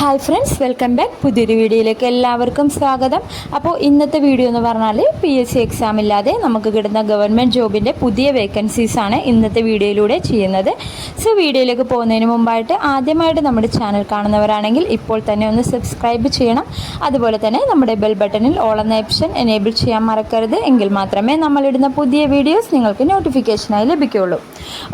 Hi friends welcome back. പുതിയൊരു വീഡിയോയിലേക്ക് എല്ലാവർക്കും സ്വാഗതം. അപ്പോൾ ഇന്നത്തെ വീഡിയോ എന്ന് പറഞ്ഞാൽ പി എസ് സി എക്സാം ഇല്ലാതെ നമുക്ക് കിട്ടുന്ന ഗവൺമെന്റ് ജോബിന്റെ പുതിയ വേക്കൻസീസാണ് ഇന്നത്തെ വീഡിയോയിലൂടെ ചെയ്യുന്നത്. സോ വീഡിയോയിലേക്ക് പോകുന്നതിന് മുമ്പായിട്ട് ആദ്യമായിട്ട് നമ്മുടെ ചാനൽ കാണുന്നവരാണെങ്കിൽ ഇപ്പോൾ തന്നെ ഒന്ന് സബ്സ്ക്രൈബ് ചെയ്യണം. അതുപോലെ തന്നെ നമ്മുടെ ബെൽ ബട്ടണിൽ ഓൾ എന്ന ഓപ്ഷൻ എനേബിൾ ചെയ്യാൻ മറക്കരുത്. എങ്കിൽ മാത്രമേ നമ്മളിടുന്ന പുതിയ വീഡിയോസ് നിങ്ങൾക്ക് നോട്ടിഫിക്കേഷനായി ലഭിക്കുകയുള്ളൂ.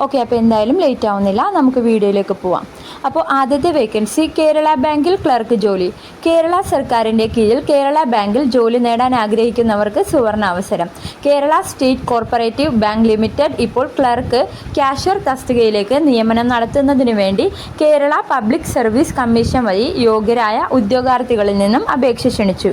ഓക്കെ അപ്പോൾ എന്തായാലും ലേറ്റ് ആവുന്നില്ല. നമുക്ക് വീഡിയോയിലേക്ക് പോവാം. അപ്പോൾ ആദ്യത്തെ വേക്കൻസി കേരള ബാങ്കിൽ ക്ലർക്ക് ജോലി. കേരള സർക്കാരിന്റെ കീഴിൽ കേരള ബാങ്കിൽ ജോലി നേടാൻ ആഗ്രഹിക്കുന്നവർക്ക് സുവർണ അവസരം. Kerala state cooperative bank limited ഇപ്പോൾ ക്ലർക്ക് ക്യാഷ്യർ തസ്തികയിലേക്ക് നിയമനം നടത്തുന്നതിനു വേണ്ടി കേരള പബ്ലിക് സർവീസ് കമ്മീഷൻ വഴി യോഗ്യരായ ഉദ്യോഗാർത്ഥികളിൽ നിന്നും അപേക്ഷ ക്ഷണിച്ചു.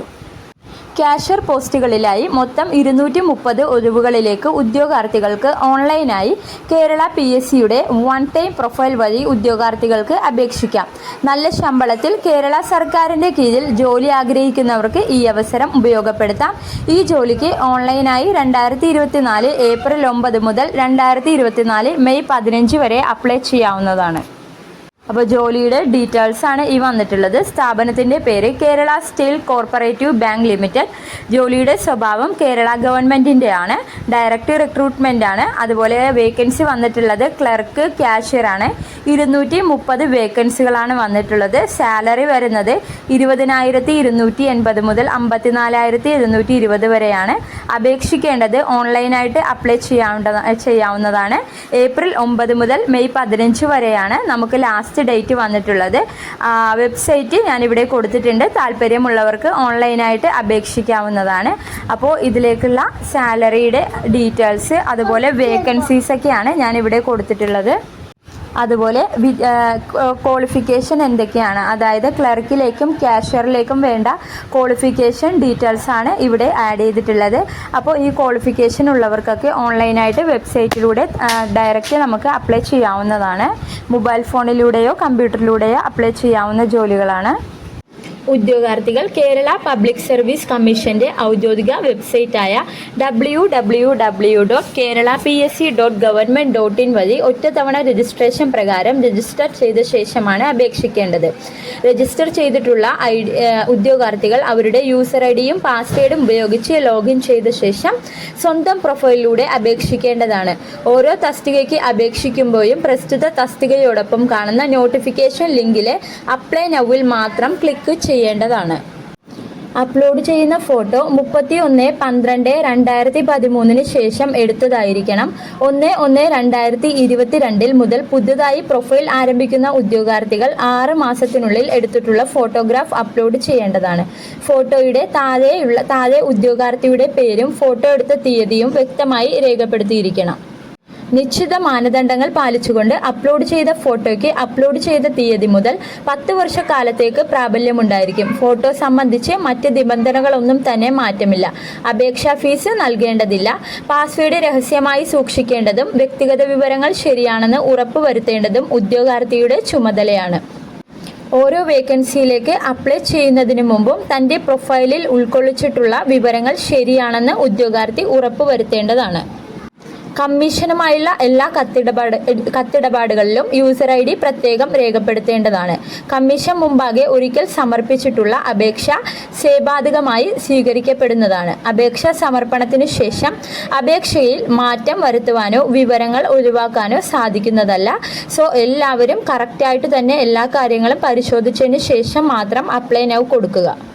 ക്യാഷ്യർ പോസ്റ്റുകളിലായി മൊത്തം ഇരുന്നൂറ്റി മുപ്പത് ഒഴിവുകളിലേക്ക് ഉദ്യോഗാർത്ഥികൾക്ക് ഓൺലൈനായി കേരള പി എസ് സിയുടെ വൺ ടൈം പ്രൊഫൈൽ വഴി ഉദ്യോഗാർത്ഥികൾക്ക് അപേക്ഷിക്കാം. നല്ല ശമ്പളത്തിൽ കേരള സർക്കാരിന്റെ കീഴിൽ ജോലി ആഗ്രഹിക്കുന്നവർക്ക് ഈ അവസരം ഉപയോഗപ്പെടുത്താം. ഈ ജോലിക്ക് ഓൺലൈനായി രണ്ടായിരത്തി ഇരുപത്തിനാല് ഏപ്രിൽ ഒമ്പത് മുതൽ രണ്ടായിരത്തി ഇരുപത്തിനാല് മെയ് പതിനഞ്ച് വരെ അപ്ലൈ ചെയ്യാവുന്നതാണ്. അപ്പോൾ ജോലിയുടെ ഡീറ്റെയിൽസ് ആണ് ഈ വന്നിട്ടുള്ളത്. സ്ഥാപനത്തിന്റെ പേര് Kerala steel cooperative bank limited. ജോലിയുടെ സ്വഭാവം കേരള ഗവൺമെന്റിന്റെ ആണ്. ഡയറക്റ്റ് റിക്രൂട്ട്മെന്റ് ആണ്. അതുപോലെ വേക്കൻസി വന്നിട്ടുള്ളത് ക്ലർക്ക് ക്യാഷ്യർ ആണ്. ഇരുന്നൂറ്റി മുപ്പത് വേക്കൻസികളാണ് വന്നിട്ടുള്ളത്. സാലറി വരുന്നത് ഇരുപതിനായിരത്തി ഇരുന്നൂറ്റി എൺപത് മുതൽ അമ്പത്തിനാലായിരത്തി ഇരുന്നൂറ്റി ഇരുപത് വരെയാണ്. അപേക്ഷിക്കേണ്ടത് ഓൺലൈനായിട്ട് അപ്ലൈ ചെയ്യാവുന്ന ചെയ്യാവുന്നതാണ്. ഏപ്രിൽ ഒമ്പത് മുതൽ മെയ് പതിനഞ്ച് വരെയാണ് നമുക്ക് ലാസ്റ്റ് ഡേറ്റ് വന്നിട്ടുള്ളത്. വെബ്സൈറ്റ് ഞാനിവിടെ കൊടുത്തിട്ടുണ്ട്. താല്പര്യമുള്ളവർക്ക് ഓൺലൈനായിട്ട് അപേക്ഷിക്കാവുന്നതാണ്. അപ്പോൾ ഇതിലേക്കുള്ള സാലറിയുടെ ഡീറ്റെയിൽസ് അതുപോലെ വേക്കൻസീസ് ഒക്കെയാണ് ഞാനിവിടെ കൊടുത്തിട്ടുള്ളത്. അതുപോലെ ക്വാളിഫിക്കേഷൻ എന്തൊക്കെയാണ്? അതായത് ക്ലർക്കിലേക്കും ക്യാഷ്യറിലേക്കും വേണ്ട ക്വാളിഫിക്കേഷൻ ഡീറ്റെയിൽസ് ആണ് ഇവിടെ ആഡ് ചെയ്തിട്ടുള്ളത്. അപ്പോൾ ഈ ക്വാളിഫിക്കേഷൻ ഉള്ളവർക്കൊക്കെ ഓൺലൈനായിട്ട് വെബ്സൈറ്റിലൂടെ ഡയറക്റ്റ് നമുക്ക് അപ്ലൈ ചെയ്യാവുന്നതാണ്. മൊബൈൽ ഫോണിലൂടെയോ കമ്പ്യൂട്ടറിലൂടെയോ അപ്ലൈ ചെയ്യാവുന്ന ജോലികളാണ്. ഉദ്യോഗാർത്ഥികൾ കേരള പബ്ലിക് സർവീസ് കമ്മീഷന്റെ ഔദ്യോഗിക വെബ്സൈറ്റായ W W W dot Kerala P S C dot government dot in വഴി ഒറ്റത്തവണ രജിസ്ട്രേഷൻ പ്രകാരം രജിസ്റ്റർ ചെയ്ത ശേഷമാണ് അപേക്ഷിക്കേണ്ടത്. രജിസ്റ്റർ ചെയ്തിട്ടുള്ള ഐ ഉദ്യോഗാർത്ഥികൾ അവരുടെ യൂസർ ഐ ഡിയും പാസ്വേഡും ഉപയോഗിച്ച് ലോഗിൻ ചെയ്ത ശേഷം സ്വന്തം പ്രൊഫൈലിലൂടെ അപേക്ഷിക്കേണ്ടതാണ്. ഓരോ തസ്തികയ്ക്ക് അപേക്ഷിക്കുമ്പോഴും പ്രസ്തുത തസ്തികയോടൊപ്പം കാണുന്ന നോട്ടിഫിക്കേഷൻ ലിങ്കിലെ അപ്ലൈ നൗവിൽ മാത്രം ക്ലിക്ക് ചെയ്യേണ്ടതാണ്. അപ്ലോഡ് ചെയ്യുന്ന ഫോട്ടോ മുപ്പത്തി ഒന്ന് പന്ത്രണ്ട് രണ്ടായിരത്തി പതിമൂന്നിന് ശേഷം എടുത്തതായിരിക്കണം. ഒന്ന് ഒന്ന് രണ്ടായിരത്തി ഇരുപത്തിരണ്ടിൽ മുതൽ പുതുതായി പ്രൊഫൈൽ ആരംഭിക്കുന്ന ഉദ്യോഗാർത്ഥികൾ ആറ് മാസത്തിനുള്ളിൽ എടുത്തിട്ടുള്ള ഫോട്ടോഗ്രാഫ് അപ്ലോഡ് ചെയ്യേണ്ടതാണ്. ഫോട്ടോയുടെ താഴെയുള്ള താഴെ ഉദ്യോഗാർത്ഥിയുടെ പേരും ഫോട്ടോ എടുത്ത തീയതിയും വ്യക്തമായി രേഖപ്പെടുത്തിയിരിക്കണം. നിശ്ചിത മാനദണ്ഡങ്ങൾ പാലിച്ചുകൊണ്ട് അപ്ലോഡ് ചെയ്ത ഫോട്ടോയ്ക്ക് അപ്ലോഡ് ചെയ്ത തീയതി മുതൽ പത്ത് വർഷക്കാലത്തേക്ക് പ്രാബല്യമുണ്ടായിരിക്കും. ഫോട്ടോ സംബന്ധിച്ച് മറ്റ് നിബന്ധനകളൊന്നും തന്നെ മാറ്റമില്ല. അപേക്ഷാ ഫീസ് നൽകേണ്ടതില്ല. പാസ്വേഡ് രഹസ്യമായി സൂക്ഷിക്കേണ്ടതും വ്യക്തിഗത വിവരങ്ങൾ ശരിയാണെന്ന് ഉറപ്പുവരുത്തേണ്ടതും ഉദ്യോഗാർത്ഥിയുടെ ചുമതലയാണ്. ഓരോ വേക്കൻസിയിലേക്ക് അപ്ലൈ ചെയ്യുന്നതിന് മുമ്പും തന്റെ പ്രൊഫൈലിൽ ഉൾക്കൊള്ളിച്ചിട്ടുള്ള വിവരങ്ങൾ ശരിയാണെന്ന് ഉദ്യോഗാർത്ഥി ഉറപ്പുവരുത്തേണ്ടതാണ് കമ്മീഷനുമായുള്ള എല്ലാ കത്തിടപാട് കത്തിടപാടുകളിലും യൂസർ ഐ ഡി പ്രത്യേകം രേഖപ്പെടുത്തേണ്ടതാണ്. കമ്മീഷൻ മുമ്പാകെ ഒരിക്കൽ സമർപ്പിച്ചിട്ടുള്ള അപേക്ഷ സേവാധികമായി സ്വീകരിക്കപ്പെടുന്നതാണ്. അപേക്ഷ സമർപ്പണത്തിന് ശേഷം അപേക്ഷയിൽ മാറ്റം വരുത്തുവാനോ വിവരങ്ങൾ ഒഴിവാക്കാനോ സാധിക്കുന്നതല്ല. സോ എല്ലാവരും കറക്റ്റായിട്ട് തന്നെ എല്ലാ കാര്യങ്ങളും പരിശോധിച്ചതിന് ശേഷം മാത്രം അപ്ലൈ നൗ കൊടുക്കുക.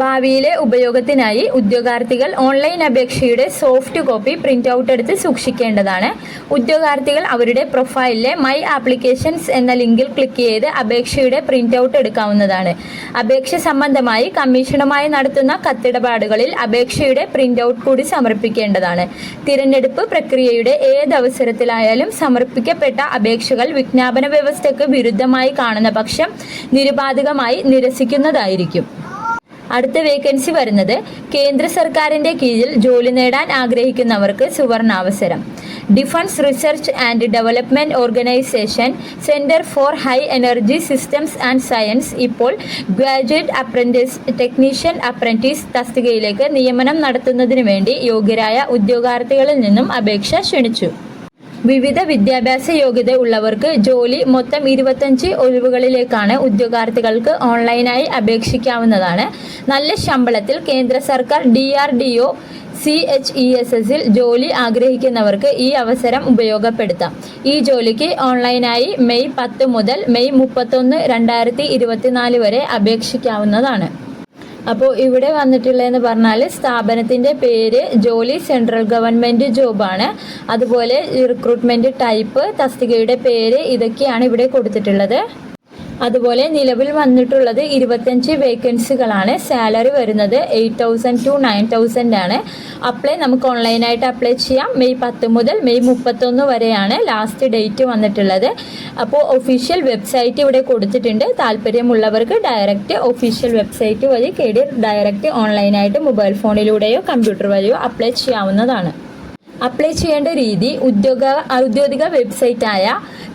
ഭാവിയിലെ ഉപയോഗത്തിനായി ഉദ്യോഗാർത്ഥികൾ ഓൺലൈൻ അപേക്ഷയുടെ സോഫ്റ്റ് കോപ്പി പ്രിന്റ് ഔട്ട് എടുത്ത് സൂക്ഷിക്കേണ്ടതാണ്. ഉദ്യോഗാർത്ഥികൾ അവരുടെ പ്രൊഫൈലിലെ മൈ ആപ്ലിക്കേഷൻസ് എന്ന ലിങ്കിൽ ക്ലിക്ക് ചെയ്ത് അപേക്ഷയുടെ പ്രിന്റ് ഔട്ട് എടുക്കാവുന്നതാണ്. അപേക്ഷ സംബന്ധമായി കമ്മീഷനുമായി നടത്തുന്ന കത്തിടപാടുകളിൽ അപേക്ഷയുടെ പ്രിന്റ് ഔട്ട് കൂടി സമർപ്പിക്കേണ്ടതാണ്. തിരഞ്ഞെടുപ്പ് പ്രക്രിയയുടെ ഏത് അവസരത്തിലായാലും സമർപ്പിക്കപ്പെട്ട അപേക്ഷകൾ വിജ്ഞാപന വ്യവസ്ഥയ്ക്ക് വിരുദ്ധമായി കാണുന്ന പക്ഷം നിരുപാധികമായി നിരസിക്കുന്നതായിരിക്കും. അടുത്ത വേക്കൻസി വരുന്നത് കേന്ദ്ര സർക്കാരിന്റെ കീഴിൽ ജോലി നേടാൻ ആഗ്രഹിക്കുന്നവർക്ക് സുവർണാവസരം. Defence research and development organisation centre for high energy systems and science ഇപ്പോൾ ഗ്രാജുവേറ്റ് അപ്രന്റീസ് ടെക്നീഷ്യൻ അപ്രന്റീസ് തസ്തികയിലേക്ക് നിയമനം നടത്തുന്നതിന് വേണ്ടി യോഗ്യരായ ഉദ്യോഗാർത്ഥികളിൽ നിന്നും അപേക്ഷ ക്ഷണിച്ചു. വിവിധ വിദ്യാഭ്യാസ യോഗ്യത ഉള്ളവർക്ക് ജോലി മൊത്തം ഇരുപത്തഞ്ച് ഒഴിവുകളിലേക്കാണ് ഉദ്യോഗാർത്ഥികൾക്ക് ഓൺലൈനായി അപേക്ഷിക്കാവുന്നതാണ്. നല്ല ശമ്പളത്തിൽ കേന്ദ്ര സർക്കാർ D R D O C H E S S ജോലി ആഗ്രഹിക്കുന്നവർക്ക് ഈ അവസരം ഉപയോഗപ്പെടുത്താം. ഈ ജോലിക്ക് ഓൺലൈനായി മെയ് പത്ത് മുതൽ മെയ് മുപ്പത്തൊന്ന് രണ്ടായിരത്തി ഇരുപത്തിനാല് വരെ അപേക്ഷിക്കാവുന്നതാണ്. അപ്പോൾ ഇവിടെ വന്നിട്ടുള്ളതെന്ന് പറഞ്ഞാൽ സ്ഥാപനത്തിന്റെ പേര് ജോലി സെൻട്രൽ ഗവൺമെന്റ് ജോബാണ്. അതുപോലെ റിക്രൂട്ട്മെന്റ് ടൈപ്പ് തസ്തികയുടെ പേര് ഇതൊക്കെയാണ് ഇവിടെ കൊടുത്തിട്ടുള്ളത്. അതുപോലെ നിലവിൽ വന്നിട്ടുള്ളത് ഇരുപത്തഞ്ച് വേക്കൻസികളാണ് സാലറി വരുന്നത് eight thousand to nine thousand ആണ്. അപ്ലൈ നമുക്ക് ഓൺലൈനായിട്ട് അപ്ലൈ ചെയ്യാം. മെയ് പത്ത് മുതൽ മെയ് മുപ്പത്തൊന്ന് വരെയാണ് ലാസ്റ്റ് ഡേറ്റ് വന്നിട്ടുള്ളത്. അപ്പോൾ ഒഫീഷ്യൽ വെബ്സൈറ്റ് ഇവിടെ കൊടുത്തിട്ടുണ്ട്. താല്പര്യമുള്ളവർക്ക് ഡയറക്റ്റ് ഒഫീഷ്യൽ വെബ്സൈറ്റ് വഴി കേടി ഡയറക്റ്റ് ഓൺലൈനായിട്ട് മൊബൈൽ ഫോണിലൂടെയോ കമ്പ്യൂട്ടർ വഴിയോ അപ്ലൈ ചെയ്യാവുന്നതാണ്. അപ്ലൈ ചെയ്യേണ്ട രീതി ഉദ്യോഗ ഔദ്യോഗിക വെബ്സൈറ്റായ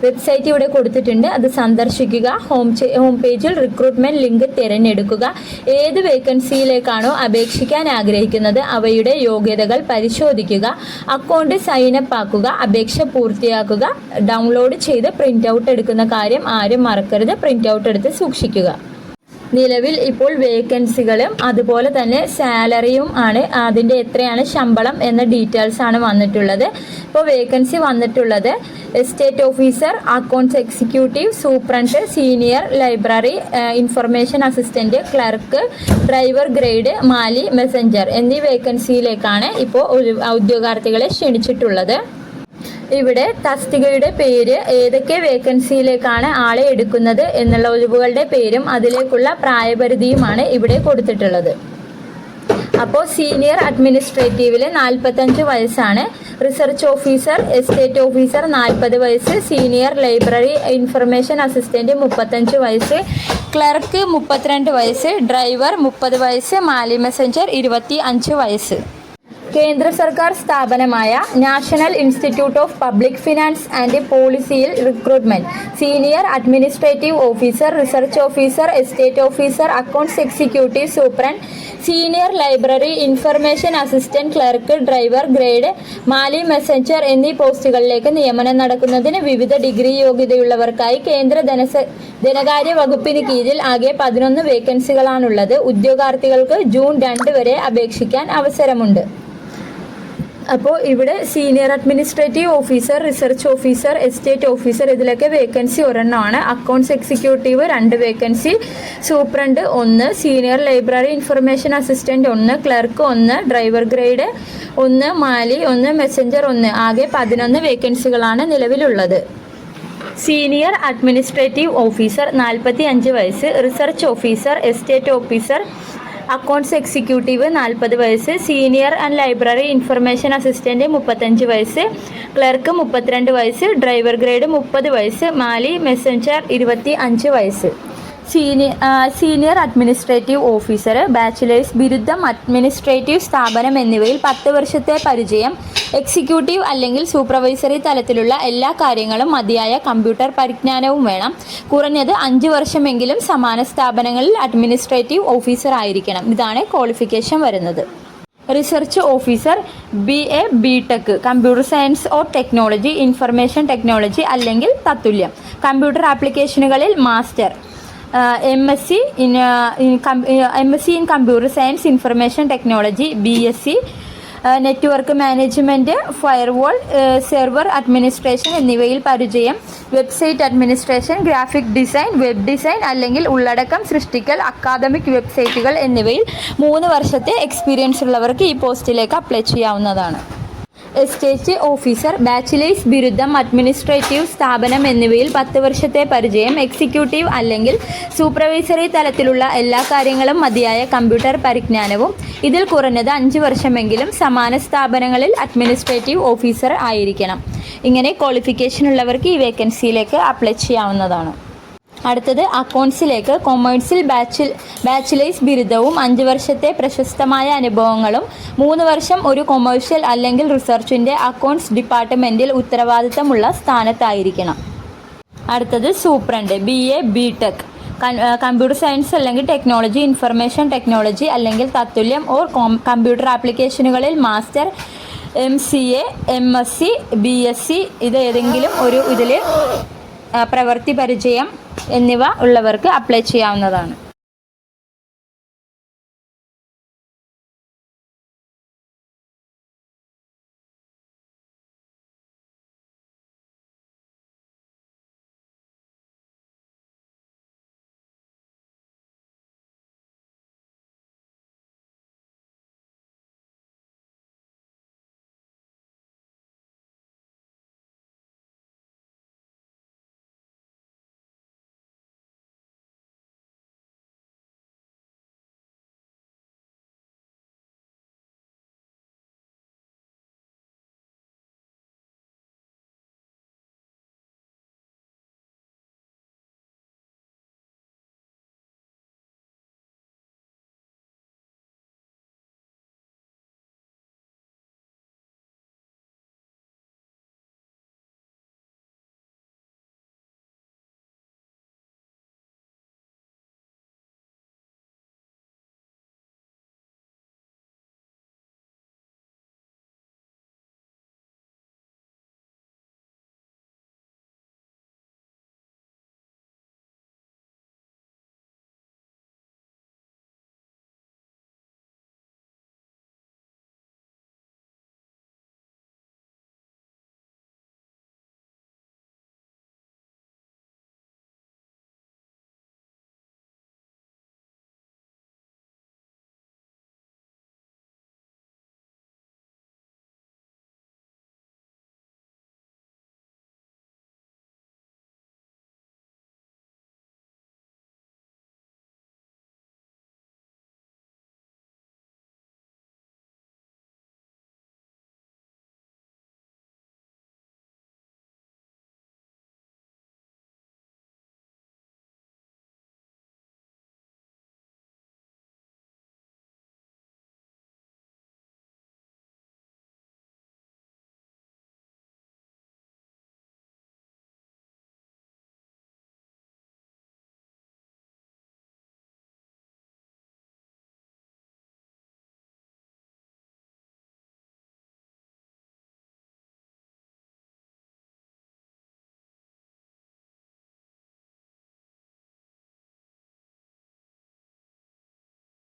വെബ്സൈറ്റ് ഇവിടെ കൊടുത്തിട്ടുണ്ട്. അത് സന്ദർശിക്കുക. ഹോം ഹോം പേജിൽ റിക്രൂട്ട്മെന്റ് ലിങ്ക് തിരഞ്ഞെടുക്കുക. ഏത് വേക്കൻസിയിലേക്കാണോ അപേക്ഷിക്കാൻ ആഗ്രഹിക്കുന്നത് അവയുടെ യോഗ്യതകൾ പരിശോധിക്കുക. അക്കൗണ്ട് സൈനപ്പ് ആക്കുക. അപേക്ഷ പൂർത്തിയാക്കുക. ഡൗൺലോഡ് ചെയ്ത് പ്രിന്റ് ഔട്ട് എടുക്കുന്ന കാര്യം ആരും മറക്കരുത്. പ്രിന്റ് ഔട്ട് എടുത്ത് സൂക്ഷിക്കുക. നിലവിൽ ഇപ്പോൾ വേക്കൻസികളും അതുപോലെ തന്നെ സാലറിയും ആണ്. അതിന്റെ എത്രയാണ് ശമ്പളം എന്ന ഡീറ്റെയിൽസ് ആണ് വന്നിട്ടുള്ളത്. ഇപ്പോൾ വേക്കൻസി വന്നിട്ടുള്ളത് estate officer accounts executive superintendent senior library information assistant clerk driver grade mali messenger എന്നീ വേക്കൻസിയിലേക്കാണ് ഇപ്പോൾ ഉദ്യോഗാർത്ഥികളെ ക്ഷണിച്ചിട്ടുള്ളത്. ഇവിടെ തസ്തികയുടെ പേര് ഏതൊക്കെ വേക്കൻസിയിലേക്കാണ് ആളെ എടുക്കുന്നത് എന്നുള്ള ഒഴിവുകളുടെ പേരും അതിലേക്കുള്ള പ്രായപരിധിയുമാണ് ഇവിടെ കൊടുത്തിട്ടുള്ളത്. അപ്പോൾ സീനിയർ അഡ്മിനിസ്ട്രേറ്റീവിൽ നാൽപ്പത്തഞ്ച് വയസ്സാണ്. റിസർച്ച് ഓഫീസർ എസ്റ്റേറ്റ് ഓഫീസർ നാൽപ്പത് വയസ്സ് സീനിയർ ലൈബ്രറി ഇൻഫർമേഷൻ അസിസ്റ്റന്റ് മുപ്പത്തഞ്ച് വയസ്സ് ക്ലർക്ക് മുപ്പത്തിരണ്ട് വയസ്സ് ഡ്രൈവർ മുപ്പത് വയസ്സ് മാലി മെസഞ്ചർ ഇരുപത്തി അഞ്ച് വയസ്സ്. കേന്ദ്ര സർക്കാർ സ്ഥാപനമായ national institute of public finance and പോളിസിയിൽ recruitment. Senior administrative officer research officer estate officer accounts executive superintendent senior library information assistant clerk driver grade mali messenger എന്നീ പോസ്റ്റുകളിലേക്ക് നിയമനം നടക്കുന്നതിന് വിവിധ ഡിഗ്രി യോഗ്യതയുള്ളവർക്കായി കേന്ദ്ര ധനസ ധനകാര്യ വകുപ്പിന് കീഴിൽ ആകെ പതിനൊന്ന് വേക്കൻസികളാണുള്ളത്. ഉദ്യോഗാർത്ഥികൾക്ക് ജൂൺ രണ്ട് വരെ അപേക്ഷിക്കാൻ അവസരമുണ്ട്. അപ്പോൾ ഇവിടെ senior administrative officer research officer estate officer ഇതിലൊക്കെ വേക്കൻസി ഒരെണ്ണമാണ്. അക്കൗണ്ട്സ് എക്സിക്യൂട്ടീവ് രണ്ട് വേക്കൻസി സൂപ്രണ്ട് ഒന്ന് സീനിയർ ലൈബ്രറി ഇൻഫർമേഷൻ അസിസ്റ്റന്റ് ഒന്ന് ക്ലർക്ക് ഒന്ന് ഡ്രൈവർ ഗ്രേഡ് ഒന്ന് മാലി ഒന്ന് മെസ്സഞ്ചർ ഒന്ന്. ആകെ പതിനൊന്ന് വേക്കൻസികളാണ് നിലവിലുള്ളത്. സീനിയർ അഡ്മിനിസ്ട്രേറ്റീവ് ഓഫീസർ നാൽപ്പത്തി അഞ്ച് വയസ്സ്. Research officer estate officer accounts executive നാൽപ്പത് വയസ്സ് senior and library information assistant മുപ്പത്തഞ്ച് വയസ്സ് ക്ലർക്ക് മുപ്പത്തിരണ്ട് വയസ്സ് ഡ്രൈവർ ഗ്രേഡ് മുപ്പത് വയസ്സ് മാലി മെസ്സഞ്ചർ ഇരുപത്തി അഞ്ച് വയസ്സ്. Senior senior administrative officer bachelor's ബിരുദം അഡ്മിനിസ്ട്രേറ്റീവ് സ്ഥാപനം എന്നിവയിൽ പത്ത് വർഷത്തെ പരിചയം എക്സിക്യൂട്ടീവ് അല്ലെങ്കിൽ സൂപ്പർവൈസറി തലത്തിലുള്ള എല്ലാ കാര്യങ്ങളും മതിയായ കമ്പ്യൂട്ടർ പരിജ്ഞാനവും വേണം. കുറഞ്ഞത് അഞ്ച് വർഷമെങ്കിലും സമാന സ്ഥാപനങ്ങളിൽ അഡ്മിനിസ്ട്രേറ്റീവ് ഓഫീസർ ആയിരിക്കണം. ഇതാണ് ക്വാളിഫിക്കേഷൻ വരുന്നത്. Research officer B A B tech computer science or technology information technology അല്ലെങ്കിൽ തത്തുല്യം. കമ്പ്യൂട്ടർ ആപ്ലിക്കേഷനുകളിൽ master. M S C in M S C in computer science information technology B S C network management firewall server administration എന്നിവയിൽ പരിചയം. Website administration graphic design web design അല്ലെങ്കിൽ ഉള്ളടക്കം സൃഷ്ടിക്കൽ academic വെബ്സൈറ്റുകൾ എന്നിവയിൽ മൂന്ന് വർഷത്തെ എക്സ്പീരിയൻസ് ഉള്ളവർക്ക് ഈ പോസ്റ്റിലേക്ക് അപ്ലൈ ചെയ്യാവുന്നതാണ്. എസ്റ്റേറ്റ് ഓഫീസർ ബാച്ചിലേഴ്സ് ബിരുദം അഡ്മിനിസ്ട്രേറ്റീവ് സ്ഥാപനം എന്നിവയിൽ പത്ത് വർഷത്തെ പരിചയം എക്സിക്യൂട്ടീവ് അല്ലെങ്കിൽ സൂപ്പർവൈസറി തലത്തിലുള്ള എല്ലാ കാര്യങ്ങളും മതിയായ കമ്പ്യൂട്ടർ പരിജ്ഞാനവും. ഇതിൽ കുറഞ്ഞത് അഞ്ച് വർഷമെങ്കിലും സമാന സ്ഥാപനങ്ങളിൽ അഡ്മിനിസ്ട്രേറ്റീവ് ഓഫീസർ ആയിരിക്കണം. ഇങ്ങനെ ക്വാളിഫിക്കേഷൻ ഉള്ളവർക്ക് ഈ വേക്കൻസിയിലേക്ക് അപ്ലൈ ചെയ്യാവുന്നതാണ്. അടുത്തത് അക്കൗണ്ട്സിലേക്ക് കൊമേഴ്സിൽ ബാച്ചിൽ ബാച്ചിലേഴ്സ് ബിരുദവും അഞ്ച് വർഷത്തെ പ്രശസ്തമായ അനുഭവങ്ങളും മൂന്ന് വർഷം ഒരു കൊമേഴ്ഷ്യൽ അല്ലെങ്കിൽ റിസർച്ചിന്റെ അക്കൗണ്ട്സ് ഡിപ്പാർട്ട്മെന്റിൽ ഉത്തരവാദിത്തമുള്ള സ്ഥാനത്തായിരിക്കണം. അടുത്തത് superintendent B A B tech computer science അല്ലെങ്കിൽ ടെക്നോളജി ഇൻഫർമേഷൻ ടെക്നോളജി അല്ലെങ്കിൽ തത്തുല്യം ഓർ കമ്പ്യൂട്ടർ ആപ്ലിക്കേഷനുകളിൽ master M C A M S C B S C ഇത് ഏതെങ്കിലും ഒരു ഇതിൽ പ്രവൃത്തി പരിചയം എന്നിവ ഉള്ളവർക്ക് അപ്ലൈ ചെയ്യാവുന്നതാണ്.